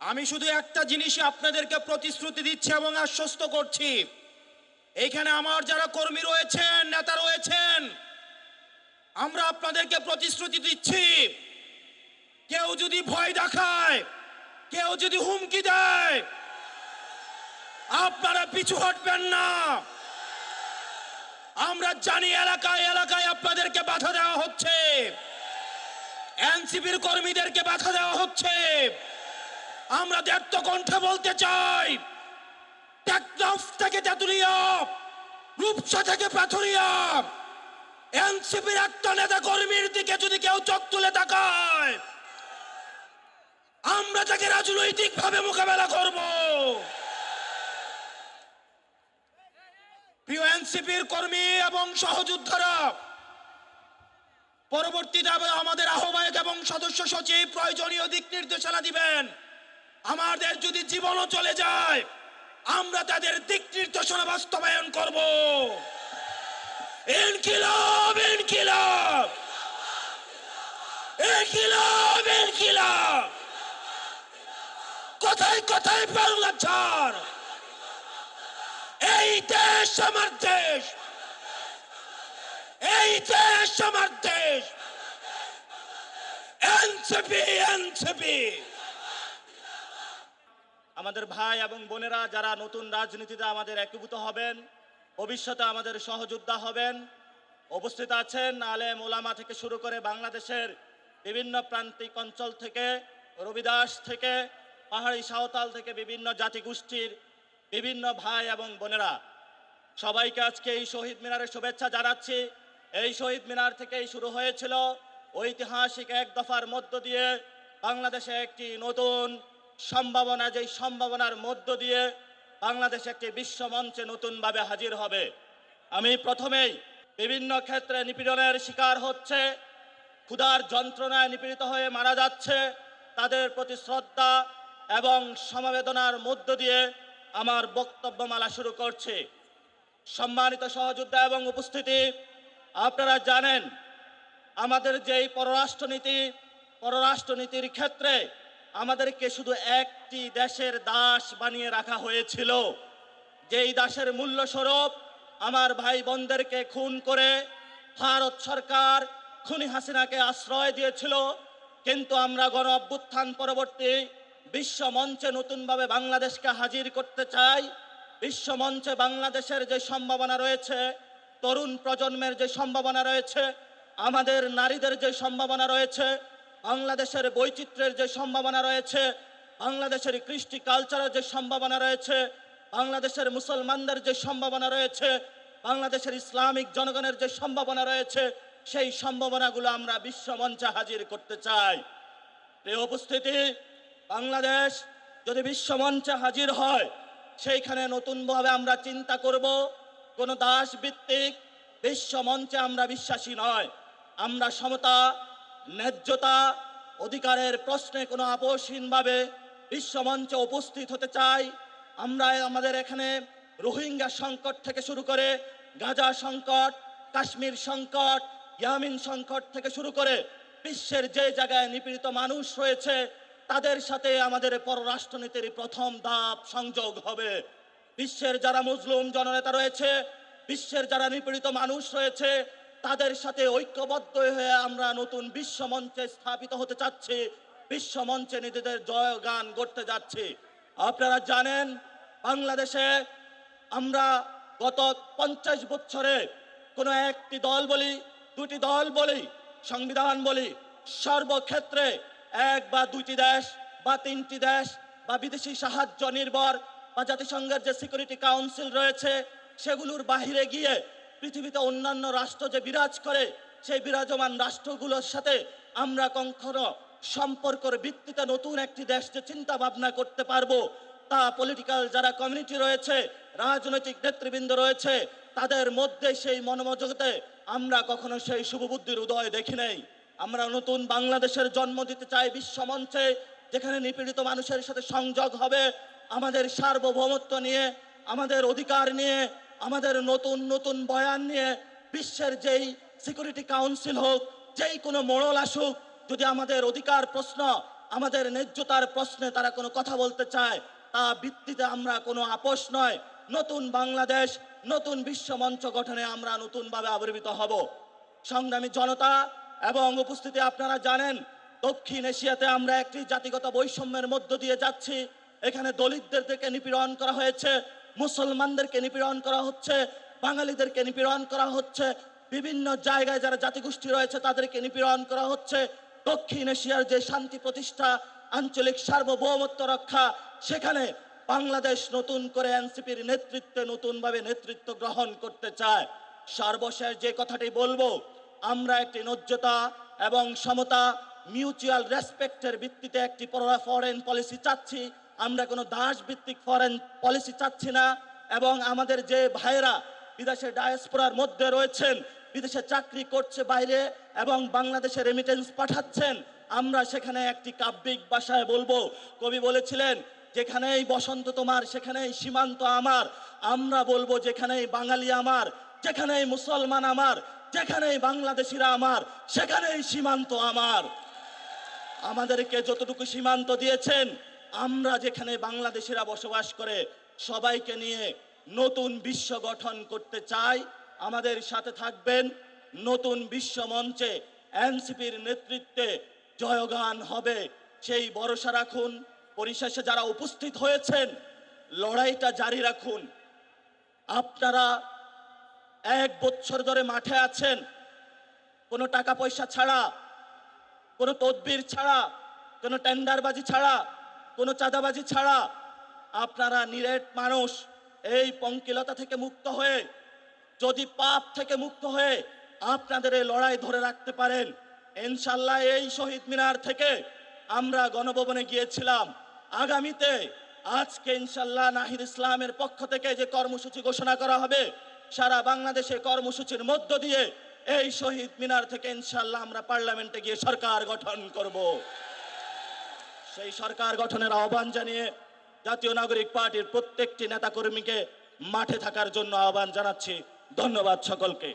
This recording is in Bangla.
আমি শুধু একটা জিনিসই আপনাদেরকে প্রতিশ্রুতি দিচ্ছি এবং আশ্বস্ত করছি। এইখানে আমার যারা কর্মী রয়েছেন, নেতা রয়েছেন, আমরা আপনাদেরকে প্রতিশ্রুতি দিচ্ছি। কেউ যদি ভয় দেখায়, কেউ যদি হুমকি দেয়, আপনারা পিছু হটবেন না। আমরা জানি এলাকায় এলাকায় আপনাদেরকে বাধা দেওয়া হচ্ছে। এনসিপির কর্মীদেরকে বাধা দেওয়া হচ্ছে। আমরা দ্ব্যর্থ কণ্ঠে বলতে চাই থেকে তেতুলিয়া, রূপসা থেকে পাথুরিয়া, এনসিপির একটা নেতা কর্মীর দিকে যদি কেউ চোখ তুলে তাকায়, আমরা তাকে রাজনৈতিক ভাবে মোকাবেলা করব। প্রিয় এনসিপির কর্মী এবং সহযোদ্ধারা, পরবর্তীতে আমাদের আহ্বায়ক এবং সদস্য সচিব প্রয়োজনীয় দিক নির্দেশনা দিবেন। আমাদের যদি জীবনও চলে যায়, আমরা তাদের দিক নির্দেশনা বাস্তবায়ন করব। ইনকিলাব ইনকিলাব। ইনকিলাব ইনকিলাব। কোথায় কোথায় বাংলা ছাড় এই দেশ আমার দেশ। এই দেশ আমার দেশ। NCP NCP. আমাদের ভাই এবং বোনেরা যারা নতুন রাজনীতিতে আমাদের একীভূত হবেন, ভবিষ্যতে আমাদের সহযোদ্ধা হবেন, উপস্থিত আছেন আলেম ওলামা থেকে শুরু করে বাংলাদেশের বিভিন্ন প্রান্তিক অঞ্চল থেকে, রবিদাস থেকে, পাহাড়ি সাঁওতাল থেকে বিভিন্ন জাতিগোষ্ঠীর বিভিন্ন ভাই এবং বোনেরা। সবাইকে আজকে এই শহীদ মিনারের শুভেচ্ছা জানাচ্ছি। এই শহীদ মিনার থেকেই শুরু হয়েছিল ঐতিহাসিক এক দফার মধ্য দিয়ে বাংলাদেশে একটি নতুন সম্ভাবনা, যেই সম্ভাবনার মধ্য দিয়ে বাংলাদেশ একটি বিশ্ব মঞ্চে নতুনভাবে হাজির হবে। আমি প্রথমেই বিভিন্ন ক্ষেত্রে নিপীড়নের শিকার হচ্ছে, ক্ষুধার যন্ত্রণায় নিপীড়িত হয়ে মারা যাচ্ছে, তাদের প্রতি শ্রদ্ধা এবং সমবেদনার মধ্য দিয়ে আমার বক্তব্যমালা শুরু করছি। সম্মানিত সহযোদ্ধা এবং উপস্থিতি, আপনারা জানেন, আমাদের যেই পররাষ্ট্রনীতি, পররাষ্ট্রনীতির ক্ষেত্রে আমাদেরকে শুধু একটি দেশের দাস বানিয়ে রাখা হয়েছিল। যেই দাসের মূল্য স্বরূপ আমার ভাই বোনদেরকে খুন করে ভারত সরকার খুনি হাসিনাকে আশ্রয় দিয়েছিল, কিন্তু আমরা গণ অভ্যুত্থান পরবর্তী বিশ্ব মঞ্চে নতুনভাবে বাংলাদেশকে হাজির করতে চাই। বিশ্ব মঞ্চে বাংলাদেশের যে সম্ভাবনা রয়েছে, তরুণ প্রজন্মের যে সম্ভাবনা রয়েছে, আমাদের নারীদের যে সম্ভাবনা রয়েছে বাংলাদেশের বৈচিত্র্যের যে সম্ভাবনা রয়েছে, বাংলাদেশের কৃষ্টি কালচারের যে সম্ভাবনা রয়েছে, বাংলাদেশের মুসলমানদের যে সম্ভাবনা রয়েছে, বাংলাদেশের ইসলামিক জনগণের যে সম্ভাবনা রয়েছে, সেই সম্ভাবনাগুলো আমরা বিশ্ব মঞ্চে হাজির করতে চাই। প্রিয় উপস্থিতি, বাংলাদেশ যদি বিশ্ব মঞ্চে হাজির হয়, সেইখানে নতুনভাবে আমরা চিন্তা করব, কোনো দাস ভিত্তিক বিশ্ব মঞ্চে আমরা বিশ্বাসী নয়। আমরা সমতা ন্যায্যতা অধিকারের প্রশ্নে কোনো আপোষহীনভাবে বিশ্বমঞ্চে উপস্থিত হতে চাই। আমরা আমাদের এখানে রোহিঙ্গা সংকট থেকে শুরু করে গাজা সংকট, কাশ্মীর সংকট, ইয়ামিন সংকট থেকে শুরু করে বিশ্বের যে জায়গায় নিপীড়িত মানুষ রয়েছে, তাদের সাথে আমাদের পররাষ্ট্রনীতির প্রথম ধাপ সংযোগ হবে। বিশ্বের যারা মুসলিম জননেতা রয়েছে, বিশ্বের যারা নিপীড়িত মানুষ রয়েছে তাদের সাথে ঐক্যবদ্ধ হয়ে আমরা নতুন বিশ্ব মঞ্চে স্থাপিত হতে চাচ্ছি। বিশ্ব মঞ্চে নিজেদের জয় গান করতে যাচ্ছি। আপনারা জানেন, বাংলাদেশে আমরা গত পঞ্চাশ বছরে কোনো একটি দল বলি, দুটি দল বলি, সংবিধান বলি, সর্বক্ষেত্রে এক বা দুইটি দেশ বা তিনটি দেশ বা বিদেশি সাহায্য নির্ভর বা জাতিসংঘের যে সিকিউরিটি কাউন্সিল রয়েছে, সেগুলোর বাহিরে গিয়ে পৃথিবীতে অন্যান্য রাষ্ট্র যে বিরাজ করে, সেই বিরাজমান রাষ্ট্রগুলোর সাথে আমরা কখনো সম্পর্কের ভিত্তিতে নতুন একটি দেশ যে চিন্তা ভাবনা করতে পারব, তা পলিটিক্যাল যারা কমিউনিটি রয়েছে, রাজনৈতিক নেতৃবৃন্দ রয়েছে, তাদের মধ্যে সেই মনোমজগতে আমরা কখনো সেই শুভবুদ্ধির উদয় দেখি নাই। আমরা নতুন বাংলাদেশের জন্ম দিতে চাই বিশ্ব মঞ্চে, যেখানে নিপীড়িত মানুষের সাথে সংযোগ হবে, আমাদের সার্বভৌমত্ব নিয়ে, আমাদের অধিকার নিয়ে আমাদের নতুন নতুন বয়ান নিয়ে বিশ্বের যেই সিকিউরিটি কাউন্সিল হোক, যেই কোনো মোড়ল আসুক, যদি আমাদের অধিকার প্রশ্ন, আমাদের ন্যায্যতার প্রশ্নে তারা কোনো কথা বলতে চায়, তা ভিত্তিতে আমরা কোনো আপোষ নয়। নতুন বাংলাদেশ, নতুন বিশ্ব মঞ্চ গঠনে আমরা নতুনভাবে আবির্ভূত হব। সংগ্রামী জনতা এবং উপস্থিতি আপনারা জানেন, দক্ষিণ এশিয়াতে আমরা একটি জাতিগত বৈষম্যের মধ্য দিয়ে যাচ্ছি। এখানে দলিতদেরকে নিপীড়ন করা হয়েছে। মুসলমানদেরকে নিপীড়ন করা হচ্ছে, বাঙালিদেরকে নিপীড়ন করা হচ্ছে, বিভিন্ন জায়গায় যারা জাতিগোষ্ঠী রয়েছে তাদেরকে নিপীড়ন করা হচ্ছে। দক্ষিণ এশিয়ার যে শান্তি প্রতিষ্ঠা, আঞ্চলিক সার্বভৌমত্ব রক্ষা, সেখানে বাংলাদেশ নতুন করে এনসিপির নেতৃত্বে নতুনভাবে নেতৃত্ব গ্রহণ করতে চায়। সর্বশেষ যে কথাটি বলব, আমরা একটি নজ্যতা এবং সমতা মিউচুয়াল রেসপেক্টের ভিত্তিতে একটি ফরেন পলিসি চাচ্ছি। আমরা কোনো দাস ভিত্তিক ফরেন পলিসি চাচ্ছি না এবং আমাদের যে ভাইরা বিদেশে ডায়াসপোরার মধ্যে রয়েছেন, বিদেশে চাকরি করছে বাইরে এবং বাংলাদেশে রেমিটেন্স পাঠাচ্ছেন, আমরা সেখানে একটি কাব্যিক ভাষায় বলব। কবি বলেছিলেন, যেখানেই বসন্ত তোমার, সেখানেই সীমান্ত আমার। আমরা বলব, যেখানেই বাঙালি আমার, যেখানেই মুসলমান আমার, যেখানেই বাংলাদেশিরা আমার, সেখানেই সীমান্ত আমার। আমাদেরকে যতটুকু সীমান্ত দিয়েছেন আমরা যেখানে বাংলাদেশিরা বসবাস করে, সবাইকে নিয়ে নতুন বিশ্ব গঠন করতে চাই। আমাদের সাথে থাকবেন নতুন বিশ্ব মঞ্চে এনসিপির নেতৃত্বে জয়গান হবে। সেই ভরসা রাখুন। পরিশেষে যারা উপস্থিত হয়েছেন, লড়াইটা জারি রাখুন। আপনারা এক বছর ধরে মাঠে আছেন। কোনো টাকা পয়সা ছাড়া, কোনো তদবির ছাড়া, কোনো টেন্ডারবাজি ছাড়া কোনো চাঁদাবাজি ছাড়া আপনারা নিরেট মানুষ, এই পঙ্কিলতা থেকে মুক্ত হয়ে, যদি পাপ থেকে মুক্ত হয়ে আপনাদের এই লড়াই ধরে রাখতে পারেন ইনশাল্লাহ এই শহীদ মিনার থেকে আমরা গণভবনে গিয়েছিলাম। আগামীতে আজকে ইনশাল্লাহ নাহিদ ইসলামের পক্ষ থেকে যে কর্মসূচি ঘোষণা করা হবে, সারা বাংলাদেশে কর্মসূচির মধ্য দিয়ে এই শহীদ মিনার থেকে ইনশাল্লাহ আমরা পার্লামেন্টে গিয়ে সরকার গঠন করব। সেই সরকার গঠনের আহ্বান জানিয়ে জাতীয় নাগরিক পার্টির প্রত্যেকটি নেতাকর্মীকে মাঠে থাকার জন্য আহ্বান জানাচ্ছি। ধন্যবাদ সকলকে।